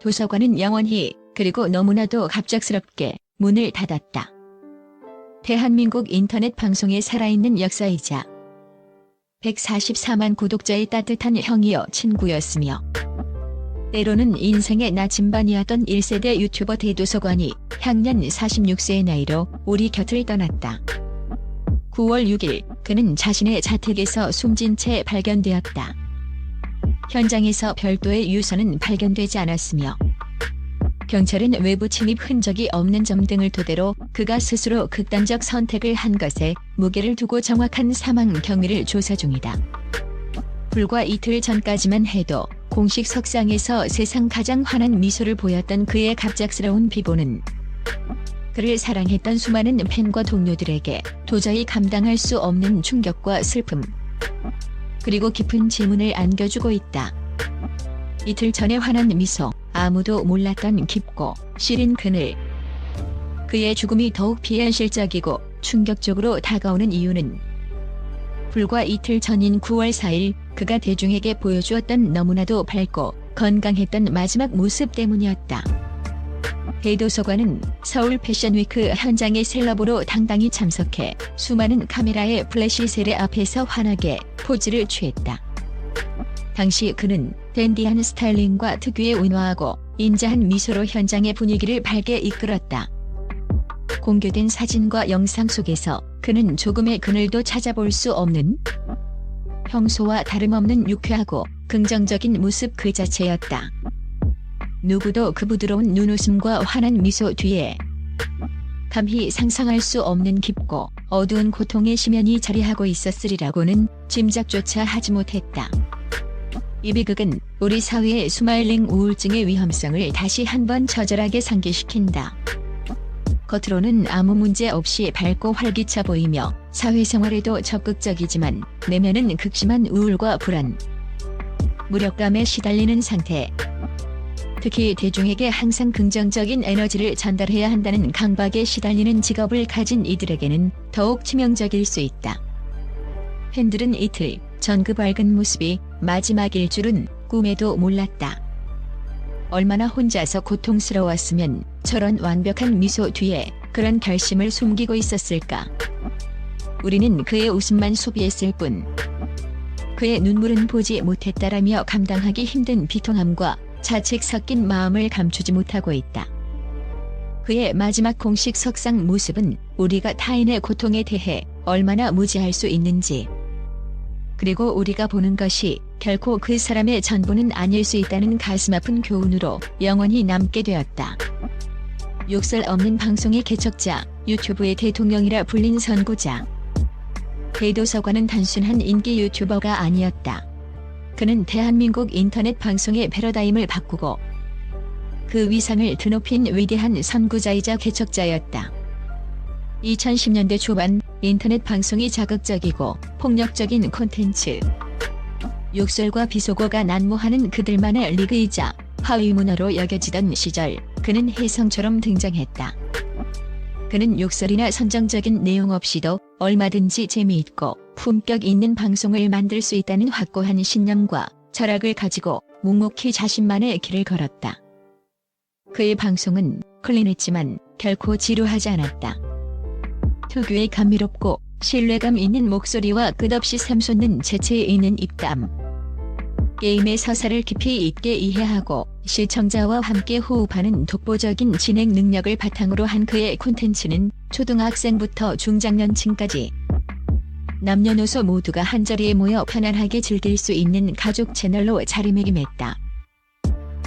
도서관은 영원히 그리고 너무나도 갑작스럽게 문을 닫았다. 대한민국 인터넷 방송의 살아있는 역사이자 144만 구독자의 따뜻한 형이여 친구였으며 때로는 인생의 나침반이었던 1세대 유튜버 대도서관이 향년 46세의 나이로 우리 곁을 떠났다. 9월 6일 그는 자신의 자택에서 숨진 채 발견되었다. 현장에서 별도의 유서는 발견되지 않았으며 경찰은 외부 침입 흔적이 없는 점 등을 토대로 그가 스스로 극단적 선택을 한 것에 무게를 두고 정확한 사망 경위를 조사 중이다. 불과 이틀 전까지만 해도 공식 석상에서 세상 가장 환한 미소를 보였던 그의 갑작스러운 비보는 그를 사랑했던 수많은 팬과 동료들에게 도저히 감당할 수 없는 충격과 슬픔 그리고 깊은 질문을 안겨주고 있다. 이틀 전의 환한 미소, 아무도 몰랐던 깊고 시린 그늘. 그의 죽음이 더욱 비현실적이고 충격적으로 다가오는 이유는 불과 이틀 전인 9월 4일 그가 대중에게 보여주었던 너무나도 밝고 건강했던 마지막 모습 때문이었다. 대도서관은 서울 패션위크 현장의 셀럽으로 당당히 참석해 수많은 카메라의 플래시 세례 앞에서 환하게 포즈를 취했다. 당시 그는 댄디한 스타일링과 특유의 온화하고 인자한 미소로 현장의 분위기를 밝게 이끌었다. 공개된 사진과 영상 속에서 그는 조금의 그늘도 찾아볼 수 없는 평소와 다름없는 유쾌하고 긍정적인 모습 그 자체였다. 누구도 그 부드러운 눈웃음과 환한 미소 뒤에 감히 상상할 수 없는 깊고 어두운 고통의 심연이 자리하고 있었으리라고는 짐작조차 하지 못했다. 이 비극은 우리 사회의 스마일링 우울증의 위험성을 다시 한번 처절하게 상기시킨다. 겉으로는 아무 문제 없이 밝고 활기차 보이며 사회생활에도 적극적이지만 내면은 극심한 우울과 불안, 무력감에 시달리는 상태. 특히 대중에게 항상 긍정적인 에너지를 전달해야 한다는 강박에 시달리는 직업을 가진 이들에게는 더욱 치명적일 수 있다. 팬들은 이틀 전 그 밝은 모습이 마지막일 줄은 꿈에도 몰랐다. 얼마나 혼자서 고통스러웠으면 저런 완벽한 미소 뒤에 그런 결심을 숨기고 있었을까. 우리는 그의 웃음만 소비했을 뿐. 그의 눈물은 보지 못했다라며 감당하기 힘든 비통함과 자책 섞인 마음을 감추지 못하고 있다. 그의 마지막 공식 석상 모습은 우리가 타인의 고통에 대해 얼마나 무지할 수 있는지 그리고 우리가 보는 것이 결코 그 사람의 전부는 아닐 수 있다는 가슴 아픈 교훈으로 영원히 남게 되었다. 욕설 없는 방송의 개척자, 유튜브의 대통령이라 불린 선구자. 대도서관은 단순한 인기 유튜버가 아니었다. 그는 대한민국 인터넷 방송의 패러다임을 바꾸고 그 위상을 드높인 위대한 선구자이자 개척자였다. 2010년대 초반 인터넷 방송이 자극적이고 폭력적인 콘텐츠, 욕설과 비속어가 난무하는 그들만의 리그이자 하위 문화로 여겨지던 시절 그는 혜성처럼 등장했다. 그는 욕설이나 선정적인 내용 없이도 얼마든지 재미있고 품격 있는 방송을 만들 수 있다는 확고한 신념과 철학을 가지고 묵묵히 자신만의 길을 걸었다. 그의 방송은 클린했지만 결코 지루하지 않았다. 특유의 감미롭고 신뢰감 있는 목소리와 끝없이 샘솟는 재치 있는 입담. 게임의 서사를 깊이 있게 이해하고 시청자와 함께 호흡하는 독보적인 진행 능력을 바탕으로 한 그의 콘텐츠는 초등학생부터 중장년층까지 남녀노소 모두가 한자리에 모여 편안하게 즐길 수 있는 가족 채널로 자리매김했다.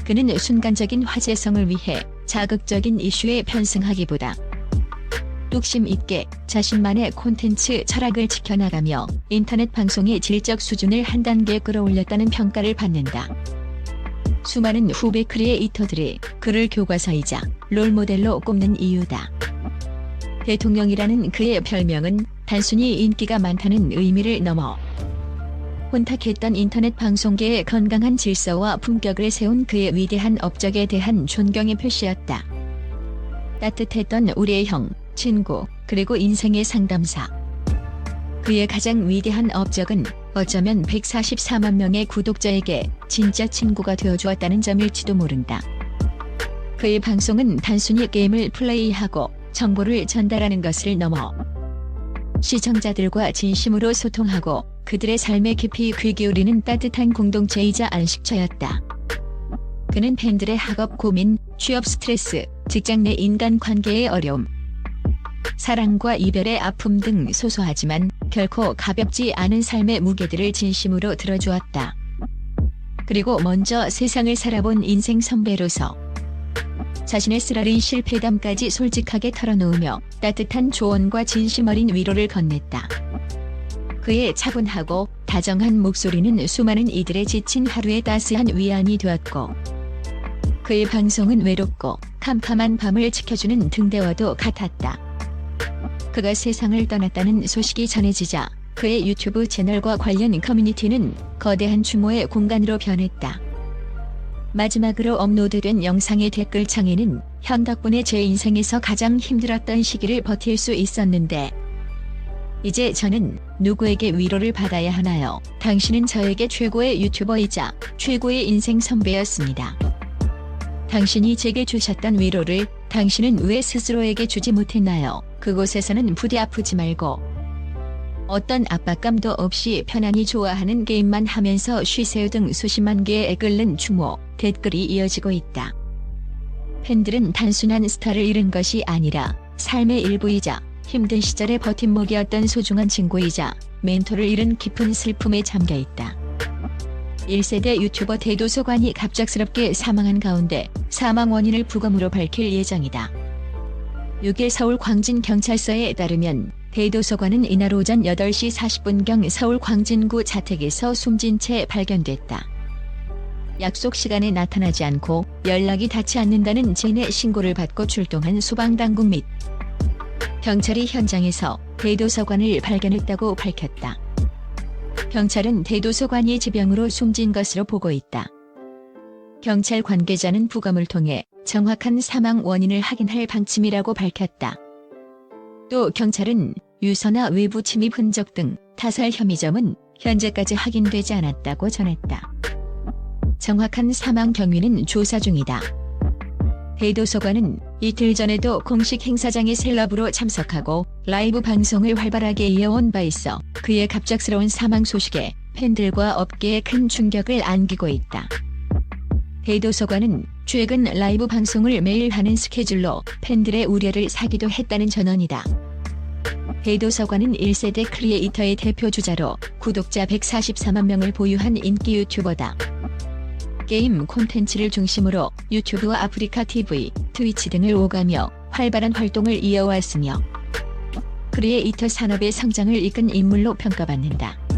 그는 순간적인 화제성을 위해 자극적인 이슈에 편승하기보다 뚝심 있게 자신만의 콘텐츠 철학을 지켜나가며 인터넷 방송의 질적 수준을 한 단계 끌어올렸다는 평가를 받는다. 수많은 후배 크리에이터들이 그를 교과서이자 롤모델로 꼽는 이유다. 대통령이라는 그의 별명은 단순히 인기가 많다는 의미를 넘어 혼탁했던 인터넷 방송계의 건강한 질서와 품격을 세운 그의 위대한 업적에 대한 존경의 표시였다. 따뜻했던 우리의 형, 친구, 그리고 인생의 상담사. 그의 가장 위대한 업적은 어쩌면 144만 명의 구독자에게 진짜 친구가 되어주었다는 점일지도 모른다. 그의 방송은 단순히 게임을 플레이하고 정보를 전달하는 것을 넘어 시청자들과 진심으로 소통하고 그들의 삶에 깊이 귀 기울이는 따뜻한 공동체이자 안식처였다. 그는 팬들의 학업 고민, 취업 스트레스, 직장 내 인간 관계의 어려움, 사랑과 이별의 아픔 등 소소하지만 결코 가볍지 않은 삶의 무게들을 진심으로 들어주었다. 그리고 먼저 세상을 살아본 인생 선배로서 자신의 쓰라린 실패담까지 솔직하게 털어놓으며 따뜻한 조언과 진심 어린 위로를 건넸다. 그의 차분하고 다정한 목소리는 수많은 이들의 지친 하루의 따스한 위안이 되었고 그의 방송은 외롭고 캄캄한 밤을 지켜주는 등대와도 같았다. 그가 세상을 떠났다는 소식이 전해지자 그의 유튜브 채널과 관련 커뮤니티는 거대한 규모의 공간으로 변했다. 마지막으로 업로드된 영상의 댓글창에는 현 덕분에 제 인생에서 가장 힘들었던 시기를 버틸 수 있었는데 이제 저는 누구에게 위로를 받아야 하나요? 당신은 저에게 최고의 유튜버이자 최고의 인생 선배였습니다. 당신이 제게 주셨던 위로를 당신은 왜 스스로에게 주지 못했나요? 그곳에서는 부디 아프지 말고 어떤 압박감도 없이 편안히 좋아하는 게임만 하면서 쉬세요 등 수십만 개의 끓는 추모, 댓글이 이어지고 있다. 팬들은 단순한 스타를 잃은 것이 아니라 삶의 일부이자 힘든 시절의 버팀목이었던 소중한 친구이자 멘토를 잃은 깊은 슬픔에 잠겨 있다. 1세대 유튜버 대도서관이 갑작스럽게 사망한 가운데 사망 원인을 부검으로 밝힐 예정이다. 6일 서울 광진경찰서에 따르면 대도서관은 이날 오전 8시 40분경 서울 광진구 자택에서 숨진 채 발견됐다. 약속 시간에 나타나지 않고 연락이 닿지 않는다는 제내 신고를 받고 출동한 소방당국 및 경찰이 현장에서 대도서관을 발견했다고 밝혔다. 경찰은 대도서관이 지병으로 숨진 것으로 보고 있다. 경찰 관계자는 부검을 통해 정확한 사망 원인을 확인할 방침이라고 밝혔다. 또 경찰은 유서나 외부 침입 흔적 등 타살 혐의 점은 현재까지 확인되지 않았다고 전했다. 정확한 사망 경위는 조사 중이다. 대도서관은 이틀 전에도 공식 행사장에 셀럽으로 참석하고 라이브 방송을 활발하게 이어온 바 있어 그의 갑작스러운 사망 소식에 팬들과 업계에 큰 충격을 안기고 있다. 대도서관은 최근 라이브 방송을 매일 하는 스케줄로 팬들의 우려를 사기도 했다는 전언이다. 대도서관은 1세대 크리에이터의 대표 주자로 구독자 144만 명을 보유한 인기 유튜버다. 게임 콘텐츠를 중심으로 유튜브와 아프리카 TV, 트위치 등을 오가며 활발한 활동을 이어왔으며 크리에이터 산업의 성장을 이끈 인물로 평가받는다.